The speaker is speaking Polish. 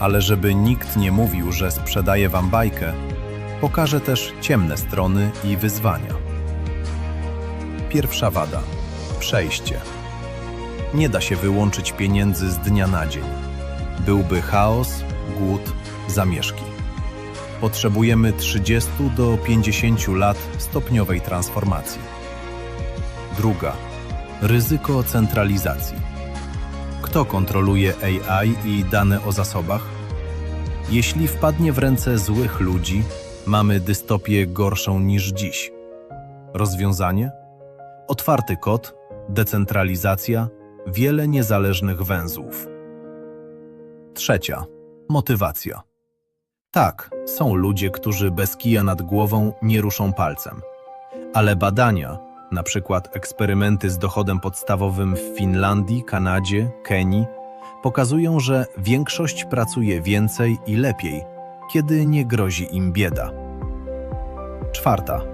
Ale żeby nikt nie mówił, że sprzedaję wam bajkę, pokażę też ciemne strony i wyzwania. Pierwsza wada. Przejście. Nie da się wyłączyć pieniędzy z dnia na dzień. Byłby chaos, głód, zamieszki. Potrzebujemy 30 do 50 lat stopniowej transformacji. Druga. Ryzyko centralizacji. Kto kontroluje AI i dane o zasobach? Jeśli wpadnie w ręce złych ludzi, mamy dystopię gorszą niż dziś. Rozwiązanie? Otwarty kod, decentralizacja, wiele niezależnych węzłów. Trzecia. Motywacja. Tak, są ludzie, którzy bez kija nad głową nie ruszą palcem. Ale badania, na przykład eksperymenty z dochodem podstawowym w Finlandii, Kanadzie, Kenii, pokazują, że większość pracuje więcej i lepiej, kiedy nie grozi im bieda. Czwarta.